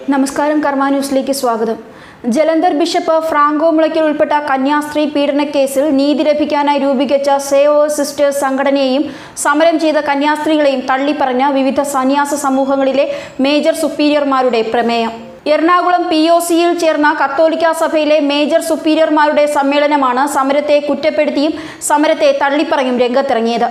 നമസ്കാരം കർമ്മ ന്യൂസിലേക്ക് സ്വാഗതം. ജലന്ധർ ബിഷപ്പ് ഫ്രാങ്കോ മുളയ്ക്കൽ ഉൾപ്പെട്ട കന്യാസ്ത്രീ പീഡനക്കേസിൽ നീതി ലഭിക്കാനായി രൂപീകരിച്ച സേവ് സിസ്റ്റേഴ്സ് സംഘടനയെയും സമരം ചെയ്ത കന്യാസ്ത്രീകളെയും തള്ളിപ്പറഞ്ഞ വിവിധ സന്യാസ സമൂഹങ്ങളിലെ മേജർ സുപ്പീരിയർമാരുടെ പ്രമേയം. എറണാകുളം പി ഒ സിയിൽ ചേർന്ന കത്തോലിക്ക സഭയിലെ മേജർ സുപ്പീരിയർമാരുടെ സമ്മേളനമാണ് സമരത്തെ കുറ്റപ്പെടുത്തിയും സമരത്തെ തള്ളിപ്പറഞ്ഞും രംഗത്തിറങ്ങിയത്.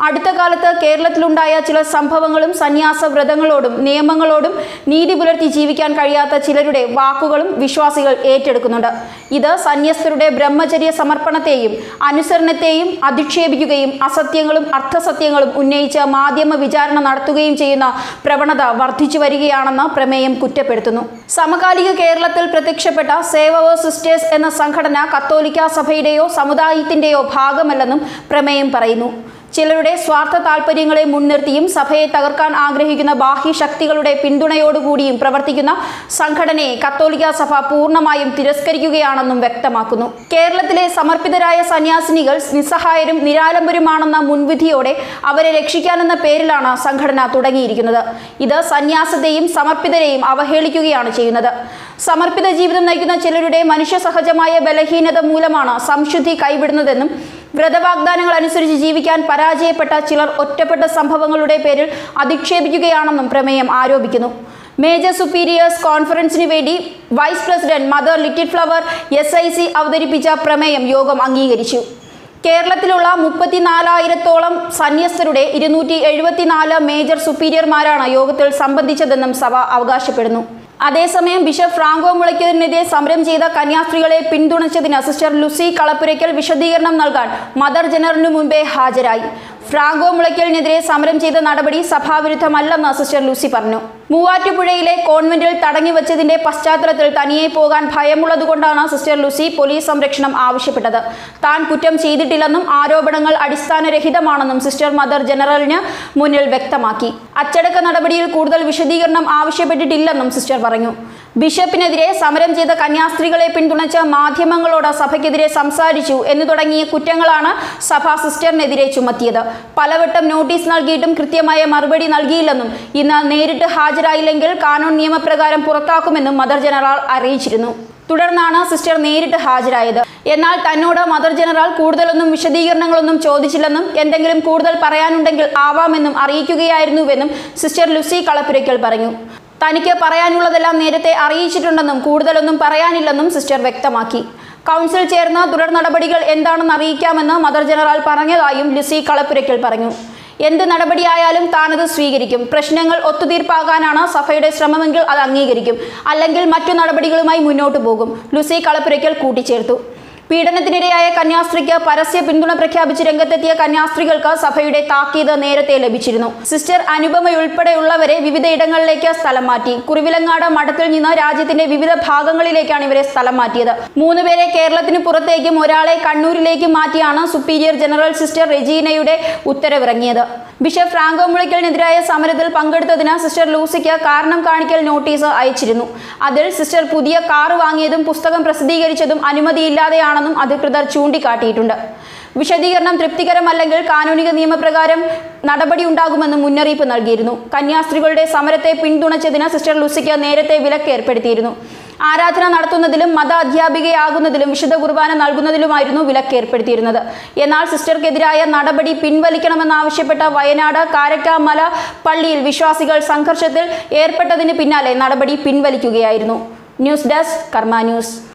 അടുത്ത കാലത്ത് കേരളത്തിലുണ്ടായ ചില സംഭവങ്ങളും സന്യാസ വ്രതങ്ങളോടും നിയമങ്ങളോടും നീതി പുലർത്തി ജീവിക്കാൻ കഴിയാത്ത ചിലരുടെ വാക്കുകളും വിശ്വാസികൾ ഏറ്റെടുക്കുന്നുണ്ട്. ഇത് സന്യസ്തരുടെ ബ്രഹ്മചര്യ സമർപ്പണത്തെയും അനുസരണത്തെയും അധിക്ഷേപിക്കുകയും അസത്യങ്ങളും അർത്ഥസത്യങ്ങളും ഉന്നയിച്ച് മാധ്യമ വിചാരണ നടത്തുകയും ചെയ്യുന്ന പ്രവണത വർദ്ധിച്ചു വരികയാണെന്ന് പ്രമേയം കുറ്റപ്പെടുത്തുന്നു. സമകാലിക കേരളത്തിൽ പ്രത്യക്ഷപ്പെട്ട സേവ് അവർ സിസ്റ്റേഴ്സ് എന്ന സംഘടന കത്തോലിക്ക സഭയുടെയോ സമുദായത്തിന്റെയോ ഭാഗമല്ലെന്നും പ്രമേയം പറയുന്നു. ചിലരുടെ സ്വാർത്ഥ താൽപര്യങ്ങളെ മുൻനിർത്തിയും സഭയെ തകർക്കാൻ ആഗ്രഹിക്കുന്ന ബാഹ്യ ശക്തികളുടെ പിന്തുണയോടുകൂടിയും പ്രവർത്തിക്കുന്ന സംഘടനയെ കത്തോലിക്ക സഭ പൂർണമായും തിരസ്കരിക്കുകയാണെന്നും വ്യക്തമാക്കുന്നു. കേരളത്തിലെ സമർപ്പിതരായ സന്യാസിനികൾ നിസ്സഹായരും നിരാലംബരുമാണെന്ന മുൻവിധിയോടെ അവരെ രക്ഷിക്കാനെന്ന പേരിലാണ് സംഘടന തുടങ്ങിയിരിക്കുന്നത്. ഇത് സന്യാസത്തെയും സമർപ്പിതരെയും അവഹേളിക്കുകയാണ് ചെയ്യുന്നത്. സമർപ്പിത ജീവിതം നയിക്കുന്ന ചിലരുടെ മനുഷ്യ സഹജമായ ബലഹീനത മൂലമാണ് സംശുദ്ധി കൈവിടുന്നതെന്നും വ്രതവാഗ്ദാനങ്ങൾ അനുസരിച്ച് ജീവിക്കാൻ പരാജയപ്പെട്ട ചിലർ ഒറ്റപ്പെട്ട സംഭവങ്ങളുടെ പേരിൽ അധിക്ഷേപിക്കുകയാണെന്നും പ്രമേയം ആരോപിക്കുന്നു. മേജർ സുപ്പീരിയേഴ്സ് കോൺഫറൻസിന് വേണ്ടി vice president mother little flower S I C അവതരിപ്പിച്ച പ്രമേയം യോഗം അംഗീകരിച്ചു. കേരളത്തിലുള്ള മുപ്പത്തിനാലായിരത്തോളം സന്യസ്തരുടെ ഇരുന്നൂറ്റി എഴുപത്തിനാല് മേജർ സുപ്പീരിയർമാരാണ് യോഗത്തിൽ സംബന്ധിച്ചതെന്നും സഭ അവകാശപ്പെടുന്നു. അതേസമയം ബിഷപ്പ് ഫ്രാങ്കോ മുളയ്ക്കലിനെതിരെ സമരം ചെയ്ത കന്യാസ്ത്രീകളെ പിന്തുണച്ചതിന് സിസ്റ്റർ ലുസി കളപ്പുരയ്ക്കൽ വിശദീകരണം നൽകാൻ മദർ ജനറലിനു മുമ്പേ ഹാജരായി. ഫ്രാങ്കോ മുളയ്ക്കലിനെതിരെ സമരം ചെയ്ത നടപടി സഭാവിരുദ്ധമല്ലെന്ന് സിസ്റ്റർ ലൂസി പറഞ്ഞു. മൂവാറ്റുപുഴയിലെ കോൺവെന്റിൽ തടങ്ങി വച്ചതിന്റെ പശ്ചാത്തലത്തിൽ തനിയെ പോകാൻ ഭയമുള്ളതുകൊണ്ടാണ് സിസ്റ്റർ ലൂസി പോലീസ് സംരക്ഷണം ആവശ്യപ്പെട്ടത്. താൻ കുറ്റം ചെയ്തിട്ടില്ലെന്നും ആരോപണങ്ങൾ അടിസ്ഥാനരഹിതമാണെന്നും സിസ്റ്റർ മദർ ജനറലിന് മുന്നിൽ വ്യക്തമാക്കി. അച്ചടക്ക നടപടിയിൽ കൂടുതൽ വിശദീകരണം ആവശ്യപ്പെട്ടിട്ടില്ലെന്നും സിസ്റ്റർ പറഞ്ഞു. ബിഷപ്പിനെതിരെ സമരം ചെയ്ത കന്യാസ്ത്രീകളെ പിന്തുണച്ച് മാധ്യമങ്ങളോട് സഭയ്ക്കെതിരെ സംസാരിച്ചു എന്നു തുടങ്ങിയ കുറ്റങ്ങളാണ് സഭാ സിസ്റ്ററിനെതിരെ ചുമത്തിയത്. പലവട്ടം നോട്ടീസ് നൽകിയിട്ടും കൃത്യമായ മറുപടി നൽകിയില്ലെന്നും ഇന്ന് നേരിട്ട് ഹാജരായില്ലെങ്കിൽ കാനൂൺ നിയമപ്രകാരം പുറത്താക്കുമെന്നും മദർ ജനറൽ അറിയിച്ചിരുന്നു. തുടർന്നാണ് സിസ്റ്റർ നേരിട്ട് ഹാജരായത്. എന്നാൽ തന്നോട് മദർ ജനറൽ കൂടുതലൊന്നും വിശദീകരണങ്ങളൊന്നും ചോദിച്ചില്ലെന്നും എന്തെങ്കിലും കൂടുതൽ പറയാനുണ്ടെങ്കിൽ ആവാമെന്നും അറിയിക്കുകയായിരുന്നുവെന്നും സിസ്റ്റർ ലുസി കളപ്പുരയ്ക്കൽ പറഞ്ഞു. തനിക്ക് പറയാനുള്ളതെല്ലാം നേരത്തെ അറിയിച്ചിട്ടുണ്ടെന്നും കൂടുതലൊന്നും പറയാനില്ലെന്നും സിസ്റ്റർ വ്യക്തമാക്കി. കൗൺസിൽ ചേർന്ന തുടർ നടപടികൾ എന്താണെന്ന് അറിയിക്കാമെന്ന് മദർ ജനറൽ പറഞ്ഞതായും ലിസി കളപ്പുരയ്ക്കൽ പറഞ്ഞു. എന്ത് നടപടിയായാലും താനത് സ്വീകരിക്കും. പ്രശ്നങ്ങൾ ഒത്തുതീർപ്പാകാനാണ് സഭയുടെ ശ്രമമെങ്കിൽ അത് അംഗീകരിക്കും. അല്ലെങ്കിൽ മറ്റു നടപടികളുമായി മുന്നോട്ടു പോകും. ലുസി കളപ്പുരയ്ക്കൽ കൂട്ടിച്ചേർത്തു. പീഡനത്തിനിരയായ കന്യാസ്ത്രീക്ക് പരസ്യ പിന്തുണ പ്രഖ്യാപിച്ച് രംഗത്തെത്തിയ കന്യാസ്ത്രീകൾക്ക് സഭയുടെ താക്കീത് നേരത്തെ ലഭിച്ചിരുന്നു. സിസ്റ്റർ അനുപമയുൾപ്പെടെയുള്ളവരെ വിവിധയിടങ്ങളിലേക്ക് സ്ഥലം മാറ്റി. കുറുവിലങ്ങാട് മഠത്തിൽ നിന്ന് രാജ്യത്തിന്റെ വിവിധ ഭാഗങ്ങളിലേക്കാണ് ഇവരെ സ്ഥലം മാറ്റിയത്. മൂന്നുപേരെ കേരളത്തിന് പുറത്തേക്കും ഒരാളെ കണ്ണൂരിലേക്കും മാറ്റിയാണ് സുപ്പീരിയർ ജനറൽ സിസ്റ്റർ റെജീനയുടെ ഉത്തരവിറങ്ങിയത്. ബിഷപ്പ് ഫ്രാങ്കോ മുളയ്ക്കലിനെതിരായ സമരത്തിൽ പങ്കെടുത്തതിന് സിസ്റ്റർ ലൂസിക്ക് കാരണം കാണിക്കൽ നോട്ടീസ് അയച്ചിരുന്നു. അതിൽ സിസ്റ്റർ പുതിയ കാർ വാങ്ങിയതും പുസ്തകം പ്രസിദ്ധീകരിച്ചതും അനുമതിയില്ലാതെയാണെന്നും അധികൃതർ ചൂണ്ടിക്കാട്ടിയിട്ടുണ്ട്. വിശദീകരണം തൃപ്തികരമല്ലെങ്കിൽ കാനൂനിക നിയമപ്രകാരം നടപടി ഉണ്ടാകുമെന്ന് മുന്നറിയിപ്പ് നൽകിയിരുന്നു. കന്യാസ്ത്രീകളുടെ സമരത്തെ പിന്തുണച്ചതിന് സിസ്റ്റർ ലൂസിക്ക് നേരത്തെ വിലക്ക് ഏർപ്പെടുത്തിയിരുന്നു. ആരാധന നടത്തുന്നതിലും മത അധ്യാപികയാകുന്നതിലും വിശുദ്ധ കുർബാന നൽകുന്നതിലുമായിരുന്നു വിലക്ക് ഏർപ്പെടുത്തിയിരുന്നത്. എന്നാൽ സിസ്റ്റർക്കെതിരായ നടപടി പിൻവലിക്കണമെന്നാവശ്യപ്പെട്ട വയനാട് കാരക്കാമല പള്ളിയിൽ വിശ്വാസികൾ സംഘർഷത്തിൽ ഏർപ്പെട്ടതിന് പിന്നാലെ നടപടി പിൻവലിക്കുകയായിരുന്നു. News desk Karma news.